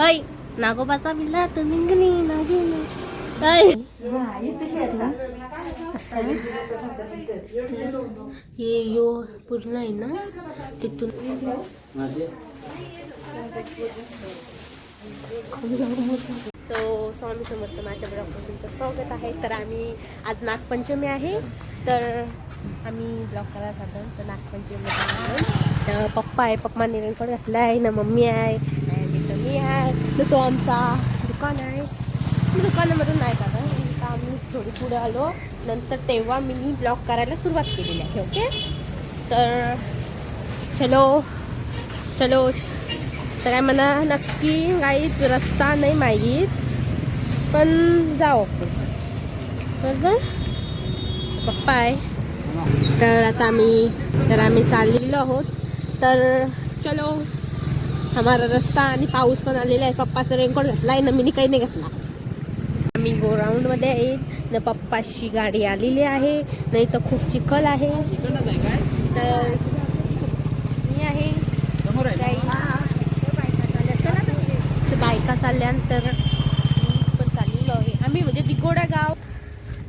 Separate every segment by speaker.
Speaker 1: ऐ नागोबाचा बिल्ला तुम्ही निघली नागिन असं हे यो पूर्ण आहे ना तिथून. सो स्वामी समर्थ माझ्या ब्लॉगमध्ये तुमचं स्वागत आहे. तर आम्ही आज नागपंचमी आहे. तर आम्ही ब्लॉग करायला जातो तर नागपंचमी तर पप्पा आहे पप्पा निरंकड घातला आहे ना मम्मी आहे आणि आहे. तर तो आमचा दुकान आहे. दुकानामधून नाही का आता आम्ही थोडी पुढे आलो. नंतर तेव्हा मी ब्लॉग करायला सुरुवात केलेली आहे ओके तर चलो चलो. तर काय म्हणा नक्की काहीच रस्ता नाही माहीत. पण जाऊ आपण. बरोबर? पप्पा आहे. तर आता आम्ही तर आम्ही चाललेलो आहोत. तर चलो. हमारा रस्ता आणि पाऊस पण आलेला आहे. पप्पाचं रेनकोट घातला आहे. ना मी काही नाही घातला. आम्ही गोराऊंडमध्ये आहे. न पप्पाची गाडी आलेली आहे. नाही तर खूप चिखल आहे. तर मी आहे. बायका चालल्यानंतर मी पण चाललेलो आहे. आम्ही म्हणजे दिगोडा गाव.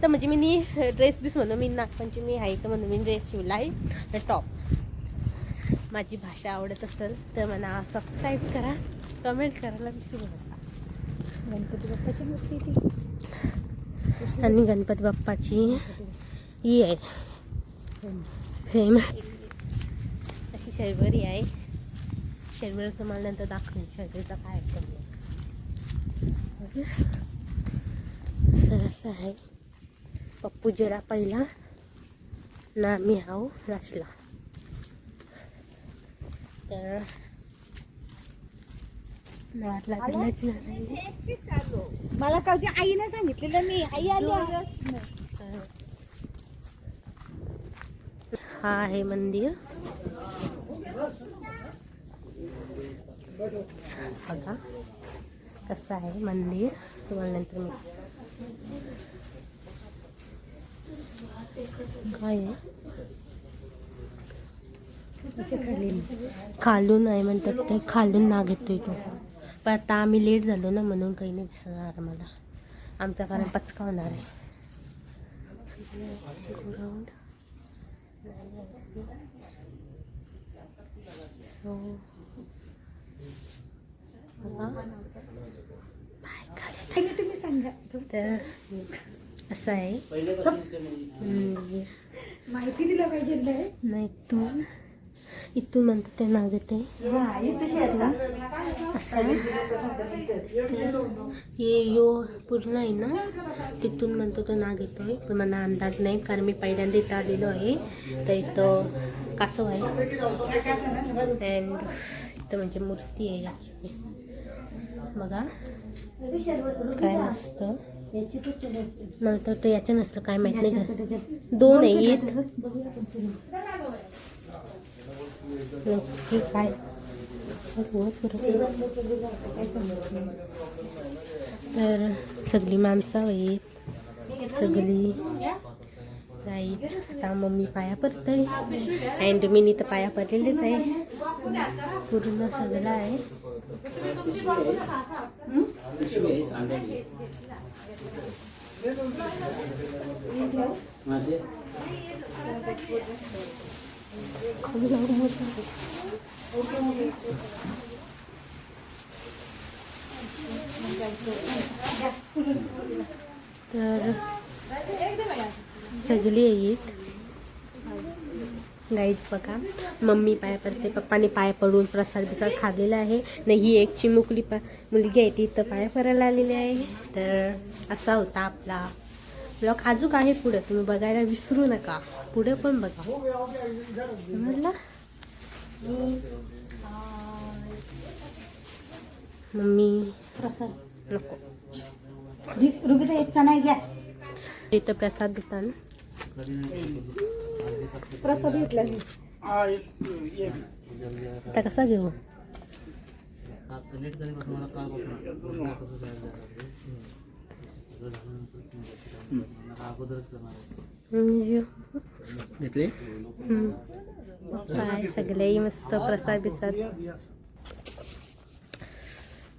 Speaker 1: तर म्हणजे मी नी ड्रेस बीस म्हणून मी नागपंचमी आहे. तर म्हणून मी ड्रेस शिवला आहे. टॉप माझी भाषा आवडत असेल तर मला सबस्क्राईब करा कमेंट करायला विसरू नका.
Speaker 2: गणपती बाप्पाची मूर्ती ती.
Speaker 1: आणि गणपती बाप्पाची ही आहे. फ्रेम. अशी शैवरी आहे. शर्वरी तुम्हाला नंतर दाखवेन. शर्वरीचा काय आहे. तर असं आहे. पप्पू जरा पहिला. ना मी हाव लास्टला. तर
Speaker 2: मला कधी आईने सांगितलेलं मी आई आली
Speaker 1: हा आहे मंदिर. बघा कसं आहे मंदिर. तुम्हाला नंतर मी काय आहे? खालून आहे म्हणतात ते खालून नाग येतोय तो. पण आता आम्ही लेट झालो ना म्हणून काही नाही दिसणार मला आमचा कारण पचका होणार आहे.
Speaker 2: सांगा.
Speaker 1: तर असं आहे.
Speaker 2: माहिती दिलं पाहिजे ना.
Speaker 1: नाही तू इथून म्हणतो ते नाग येते असं ये हे यो पूर्ण आहे ना तिथून म्हणतो तो नाग येतोय. पण मला अंदाज नाही कारण मी पहिल्यांदा इथं आलेलो आहे. तर इथं कासव आहे. अँड इथं म्हणजे मूर्ती आहे याची. बघा. काय नसतं मला तर याचं याच्या नसलं काय माहीत नाही. का दोन आहेत. नक्की काय तर सगळी माणसं आहेत सगळी गाईच आता मम्मी पाया पडतंय अँड मी तर पाया पडलेलेच आहे पूर्ण सगळं आहे तर सगळी येईत गाईच बघा. मम्मी पाय पडते पप्पाने पाय पडून प्रसाद बिसाद खाल्लेला आहे. नाही ही एक चिमुकली पा मुलगी आहे ती इथं पाया पडायला आलेली आहे. तर असा होता आपला ब्लॉग अजून आहे पुढं. तुम्ही बघायला विसरू नका. पुढे पण बघा. समजला? मी मम्मी.
Speaker 2: प्रसाद.
Speaker 1: नको.
Speaker 2: रुबिता याचा नाही घ्या.
Speaker 1: इथं प्रसाद देताना.
Speaker 2: प्रसाद घेतला मी.
Speaker 1: आता कसा घेऊ
Speaker 3: घेतले.
Speaker 1: काय मस्त प्रसाद बिसाद.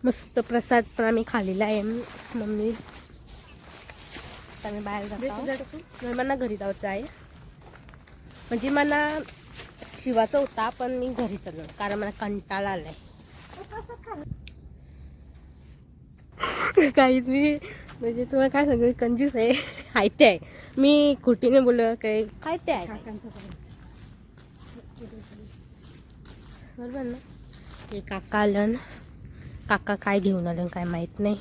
Speaker 1: मस्त प्रसाद पण आम्ही खाल्लेला आहे. मम्मी. आम्ही बाहेर जातो. मला घरी जायचं आहे म्हणजे मला शिवाचा होता पण मी घरी चाललो कारण मला कंटाळा आलाय. काहीच मी म्हणजे तुम्हाला काय सांगू कंजूस आहे. हाय ते आहे. मी खोटीने बोललो काय? काय ते आहे. बरोबर ना? ते काका आलं. काका काय घेऊन आलं काय माहीत नाही.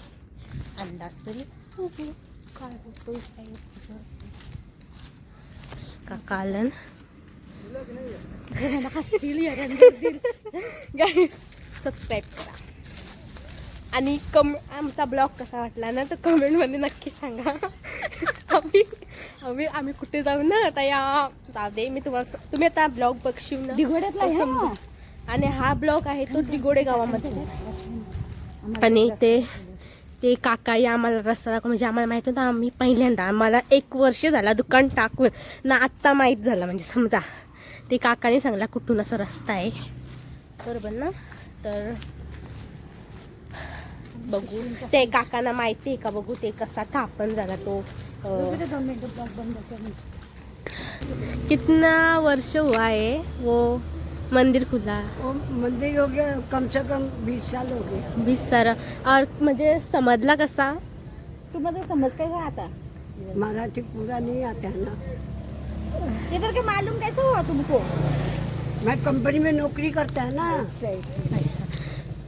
Speaker 1: अंदाज तरी. काय. काका आलं सबस्क्राईब करा आणि कम आमचा ब्लॉग कसा वाटला ना तर कमेंटमध्ये नक्की सांगा. आम्ही आम्ही आम्ही कुठे जाऊ ना आता या जाऊ दे मी तुम्हाला तुम्ही आता ब्लॉग बघशील ना
Speaker 2: दिघोड्यातला?
Speaker 1: आणि हा ब्लॉग आहे तो दिगोडे गावामध्ये. आणि ते ते काका या आम्हाला रस्ता दाखव म्हणजे आम्हाला माहीत होतं आम्ही पहिल्यांदा आम्हाला एक वर्ष झाला दुकान टाकून ना आत्ता माहीत झालं म्हणजे समजा ते काकाने सांगला कुठून असा रस्ता आहे. बरोबर ना? तर बघू. ते काकांना माहिती आहे का बघू ते कसा स्थापन झाला तो. कितना वर्ष हुआ है वो मंदिर खुला?
Speaker 3: वो मंदिर हो गया कम से कम बीस साल हो गया।
Speaker 1: बीस सारा और म्हणजे समजला कसा?
Speaker 2: तुम्हाला समज काय है आता?
Speaker 3: मराठी पूरा नहीं आता है ना
Speaker 2: इधर के मालूम कैसे हुआ तुमको?
Speaker 3: मैं कंपनी में नौकरी करता है ना।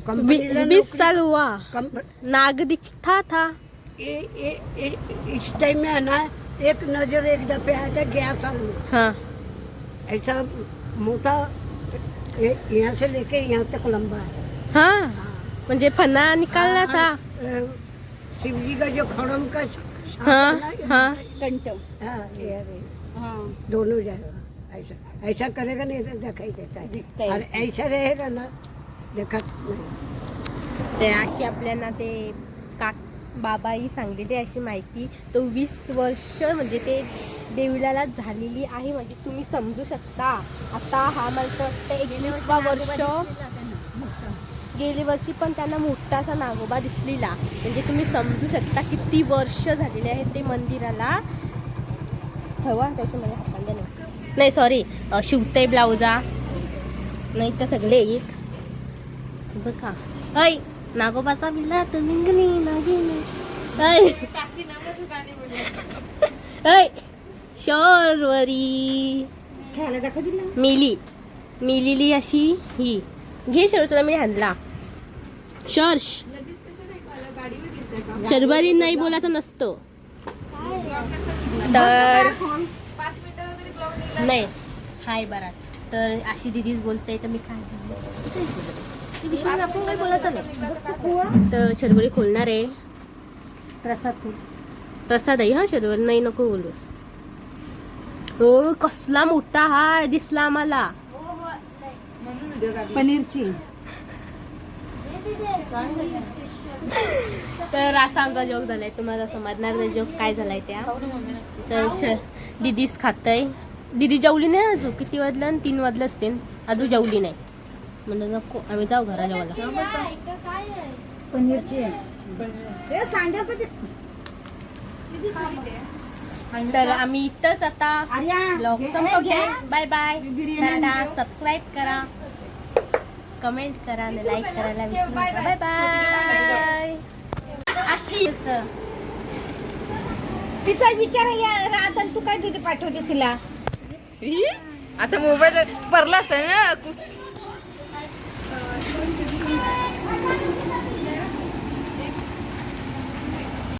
Speaker 1: बीस साल हुआ।
Speaker 3: कंप-
Speaker 1: नाग दिखता था
Speaker 3: ये, ये, ये, इस टाइम में है ना एक नज़र एक दफे आया था गया साल में
Speaker 1: हाँ।
Speaker 3: ऐसा मोटा यहाँ से लेके यहाँ तक लंबा है।
Speaker 1: हाँ। म्हणजे फना निकालना हाँ, था।
Speaker 3: अ, शिव जी का जो खड़म का
Speaker 1: हाँ
Speaker 3: है
Speaker 1: हाँ।
Speaker 2: कंट
Speaker 3: हाँ, हाँ दोनों जाएगा। ऐसा ऐसा करेगा नहीं तो दिखाई देता है।
Speaker 2: है।
Speaker 3: और ऐसा रहेगा ना देखा नाही.
Speaker 1: ते अशी आपल्याला ते काक बाबाही सांगलेली अशी माहिती. तो वीस वर्ष म्हणजे ते देवळाला झालेली आहे. म्हणजे तुम्ही समजू शकता. आता हा मला ते वाटतं एकवीसवा वर्ष गेली वर्षी पण त्यांना मोठासा नागोबा दिसलेला. म्हणजे तुम्ही समजू शकता किती वर्ष झालेले आहेत ते मंदिराला. ठेवा त्याची मला हाताळले नाही. नाही सॉरी शिवते ब्लाउजा नाही तर सगळे एक. बघा. ऐ नागोबाचा बिल्ला तुम्ही नागिनी. ऐ. शोरवरी.
Speaker 2: खेळायला दाखव दिला
Speaker 1: मिली. मिलीली अशी ही. घे शर्ट तुला मी हाणला शर्ष. शर्वरी नाही बोलायचं नसतं. तर नाही. हाय बराच. तर अशी दिदीच बोलते तर मी काय तर शर्वरी खोलणार आहे.
Speaker 2: प्रसाद
Speaker 1: प्रसाद आहे हा शर्वरी. नाही नको बोलूस हो कसला मोठा हा दिसला आम्हाला.
Speaker 2: पनीरची.
Speaker 1: तर असा आमचा जोक झालाय. तुम्हाला समजणार नाही जोक काय झालाय त्या. तर दिदीच खातय. दिदी जेवली नाही अजून? किती वाजलं आणि तीन वाजलं असते अजून जेवली नाही. म्हणजे नको आम्ही जाऊ घरा जेवायला.
Speaker 2: पनीरची.
Speaker 1: तर आम्ही इथंच आता ब्लॉग संपवते.
Speaker 2: घ्या.
Speaker 1: बाय बाय सबस्क्राईब करा. कमेंट करा आणि लाईक करायला विसरू नका. बाय बाय
Speaker 2: अशी तिचा विचार आहे या राज आणि तू काय तिथे पाठवतेस तिला?
Speaker 4: आता मोबाईल भरला असता ना